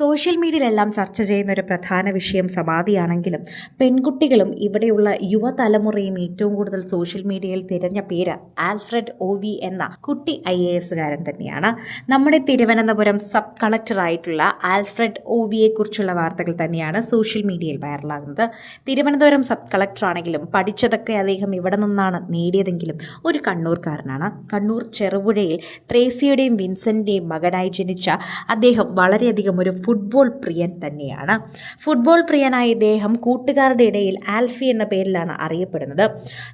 Social മീഡിയയിലെല്ലാം ചർച്ച ചെയ്യുന്ന ഒരു പ്രധാന വിഷയം സമാധിയാണെങ്കിലും പെൺകുട്ടികളും ഇവിടെയുള്ള യുവതലമുറയും ഏറ്റവും കൂടുതൽ സോഷ്യൽ മീഡിയയിൽ തിരഞ്ഞ പേര് ആൽഫ്രഡ് ഒ വി എന്ന കുട്ടി ഐ എ എസുകാരൻ തന്നെയാണ്. നമ്മുടെ തിരുവനന്തപുരം സബ് കളക്ടറായിട്ടുള്ള ആൽഫ്രഡ് ഒ വിയെക്കുറിച്ചുള്ള വാർത്തകൾ തന്നെയാണ് സോഷ്യൽ മീഡിയയിൽ വൈറലാകുന്നത്. തിരുവനന്തപുരം സബ് കളക്ടറാണെങ്കിലും പഠിച്ചതൊക്കെ അദ്ദേഹം ഇവിടെ നിന്നാണ് നേടിയതെങ്കിലും ഒരു കണ്ണൂർക്കാരനാണ്. കണ്ണൂർ ചെറുപുഴയിൽ ത്രേസിയുടെയും വിൻസെന്റെയും മകനായി ജനിച്ച അദ്ദേഹം വളരെയധികം ഒരു ഫുട്ബോൾ പ്രിയൻ തന്നെയാണ്. ഫുട്ബോൾ പ്രിയനായ ഇദ്ദേഹം കൂട്ടുകാരുടെ ഇടയിൽ ആൽഫി എന്ന പേരിലാണ് അറിയപ്പെടുന്നത്.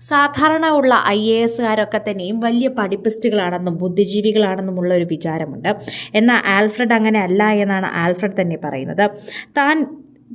സാധാരണ ഉള്ള ഐ എ എസുകാരൊക്കെ തന്നെയും വലിയ പഠിപ്പിസ്റ്റുകളാണെന്നും ബുദ്ധിജീവികളാണെന്നുമുള്ള ഒരു വിചാരമുണ്ട്. എന്നാൽ ആൽഫ്രഡ് അങ്ങനെ അല്ല എന്നാണ് ആൽഫ്രഡ് തന്നെ പറയുന്നത്. താൻ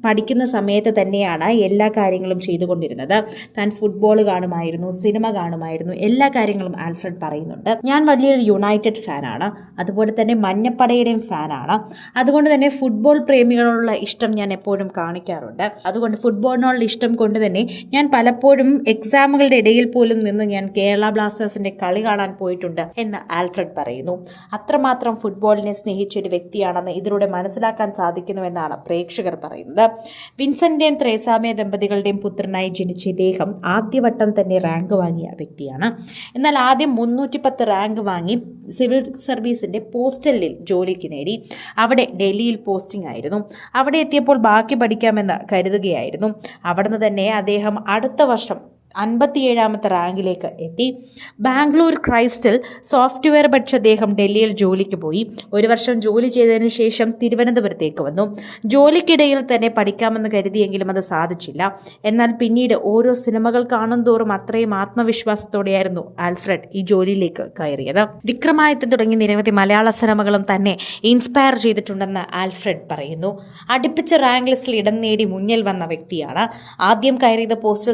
പഠിക്കുന്ന സമയത്ത് തന്നെയാണ് എല്ലാ കാര്യങ്ങളും ചെയ്തുകൊണ്ടിരുന്നത്. താൻ ഫുട്ബോൾ കാണുമായിരുന്നു സിനിമ കാണുമായിരുന്നു എല്ലാ കാര്യങ്ങളും ആൽഫ്രഡ് പറയുന്നുണ്ട്. ഞാൻ വലിയൊരു യുണൈറ്റഡ് ഫാനാണ്. അതുപോലെ തന്നെ മഞ്ഞപ്പടയുടെയും ഫാനാണ്. അതുകൊണ്ട് തന്നെ ഫുട്ബോൾ പ്രേമികളോടുള്ള ഇഷ്ടം ഞാൻ എപ്പോഴും കാണിക്കാറുണ്ട്. അതുകൊണ്ട് ഫുട്ബോളിനോടുള്ള ഇഷ്ടം കൊണ്ട് തന്നെ ഞാൻ പലപ്പോഴും എക്സാമുകളുടെ ഇടയിൽ പോലും നിന്ന് ഞാൻ കേരള ബ്ലാസ്റ്റേഴ്സിന്റെ കളി കാണാൻ പോയിട്ടുണ്ട് എന്ന് ആൽഫ്രഡ് പറയുന്നു. അത്രമാത്രം ഫുട്ബോളിനെ സ്നേഹിച്ച ഒരു വ്യക്തിയാണെന്ന് ഇതിലൂടെ മനസ്സിലാക്കാൻ സാധിക്കുന്നുവെന്നാണ് പ്രേക്ഷകർ പറയുന്നത്. വിൻസന്റെയും ത്രേസാമയ ദമ്പതികളുടെയും പുത്രനായി ജനിച്ച ഇദ്ദേഹം ആദ്യവട്ടം തന്നെ റാങ്ക് വാങ്ങിയ വ്യക്തിയാണ്. എന്നാൽ ആദ്യം മുന്നൂറ്റി പത്ത് റാങ്ക് വാങ്ങി സിവിൽ സർവീസിന്റെ പോസ്റ്റലിൽ ജോലിക്ക് നേടി. അവിടെ ഡൽഹിയിൽ പോസ്റ്റിംഗ് ആയിരുന്നു. അവിടെ എത്തിയപ്പോൾ ബാക്കി പഠിക്കാമെന്ന് കരുതുകയായിരുന്നു. അവിടുന്ന് തന്നെ അദ്ദേഹം അടുത്ത വർഷം അൻപത്തിയേഴാമത്തെ റാങ്കിലേക്ക് എത്തി. ബാംഗ്ലൂർ ക്രൈസ്റ്റിൽ സോഫ്റ്റ്വെയർ പഠിച്ച അദ്ദേഹം ഡൽഹിയിൽ ജോലിക്ക് പോയി. ഒരു വർഷം ജോലി ചെയ്തതിന് ശേഷം തിരുവനന്തപുരത്തേക്ക് വന്നു. ജോലിക്കിടയിൽ തന്നെ പഠിക്കാമെന്ന് കരുതിയെങ്കിലും അത് സാധിച്ചില്ല. എന്നാൽ പിന്നീട് ഓരോ സിനിമകൾ കാണും തോറും അത്രയും ആത്മവിശ്വാസത്തോടെയായിരുന്നു ആൽഫ്രഡ് ഈ ജോലിയിലേക്ക് കയറിയത്. വിക്രമായത്ത് തുടങ്ങി നിരവധി മലയാള സിനിമകളും തന്നെ ഇൻസ്പയർ ചെയ്തിട്ടുണ്ടെന്ന് ആൽഫ്രഡ് പറയുന്നു. അടുപ്പിച്ച റാങ്ക് ലിസ്റ്റിൽ ഇടം നേടി മുന്നിൽ വന്ന വ്യക്തിയാണ്. ആദ്യം കയറിയത് പോസ്റ്റൽ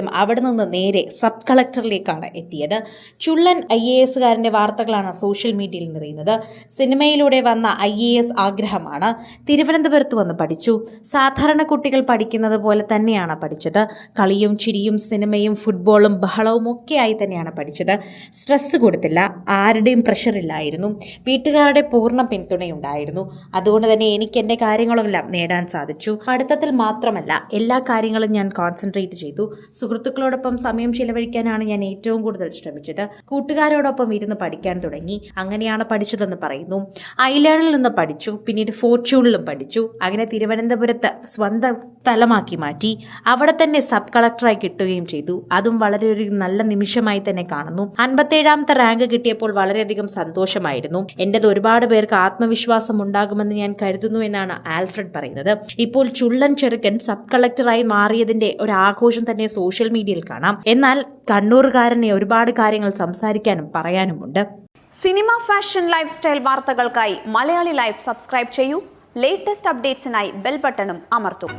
സർവീസിലാണെങ്കിലും അവിടെ നിന്ന് നേരെ സബ് കളക്ടറിലേക്കാണ് എത്തിയത്. ചുള്ളൻ ഐ എ എസുകാരന്റെ വാർത്തകളാണ് സോഷ്യൽ മീഡിയയിൽ നിറയുന്നത്. സിനിമയിലൂടെ വന്ന ഐ എ എസ് ആഗ്രഹമാണ് തിരുവനന്തപുരത്ത് വന്ന് പഠിച്ചു. സാധാരണ കുട്ടികൾ പഠിക്കുന്നത് പോലെ തന്നെയാണ് പഠിച്ചത്. കളിയും ചിരിയും സിനിമയും ഫുട്ബോളും ബഹളവും ഒക്കെയായി തന്നെയാണ് പഠിച്ചത്. സ്ട്രെസ് കൊടുത്തില്ല. ആരുടെയും പ്രഷറില്ലായിരുന്നു വീട്ടുകാരുടെ പൂർണ പിന്തുണയുണ്ടായിരുന്നു. അതുകൊണ്ട് തന്നെ എനിക്ക് എന്റെ കാര്യങ്ങളെല്ലാം നേടാൻ സാധിച്ചു. പഠിത്തത്തിൽ മാത്രമല്ല എല്ലാ കാര്യങ്ങളും ഞാൻ കോൺസെൻട്രേറ്റ് ചെയ്തു. സുഹൃത്തുക്കളോടൊപ്പം സമയം ചിലവഴിക്കാനാണ് ഞാൻ ഏറ്റവും കൂടുതൽ ശ്രമിച്ചത്. കൂട്ടുകാരോടൊപ്പം ഇരുന്ന് പഠിക്കാൻ തുടങ്ങി. അങ്ങനെയാണ് പഠിച്ചതെന്ന് പറയുന്നു. ഐലേണിൽ നിന്ന് പഠിച്ചു. പിന്നീട് ഫോർച്യൂണിലും പഠിച്ചു. അങ്ങനെ തിരുവനന്തപുരത്ത് സ്വന്തം സ്ഥലമാക്കി മാറ്റി. അവിടെ തന്നെ സബ് കളക്ടറായി കിട്ടുകയും ചെയ്തു. അതും വളരെ ഒരു നല്ല നിമിഷമായി തന്നെ കാണുന്നു. അൻപത്തേഴാമത്തെ റാങ്ക് കിട്ടിയപ്പോൾ വളരെയധികം സന്തോഷമായിരുന്നു. എന്റേത് ഒരുപാട് പേർക്ക് ആത്മവിശ്വാസം ഉണ്ടാകുമെന്ന് ഞാൻ കരുതുന്നു എന്നാണ് ആൽഫ്രഡ് പറയുന്നത്. ഇപ്പോൾ ചുള്ളൻ ചെറുക്കൻ സബ് കളക്ടറായി മാറിയതിന്റെ ഒരു ആഘോഷം തന്നെ സോഷ്യൽ മീഡിയയിൽ കാണാം. എന്നാൽ കണ്ണൂറുകാരനെ ഒരുപാട് കാര്യങ്ങൾ സംസാരിക്കാനും പറയാനുമുണ്ട്. സിനിമ ഫാഷൻ ലൈഫ് സ്റ്റൈൽ വാർത്തകൾക്കായി മലയാളി ലൈഫ് സബ്സ്ക്രൈബ് ചെയ്യൂ. ലേറ്റസ്റ്റ് അപ്ഡേറ്റ്സിനായി ബെൽ ബട്ടണും അമർത്തും.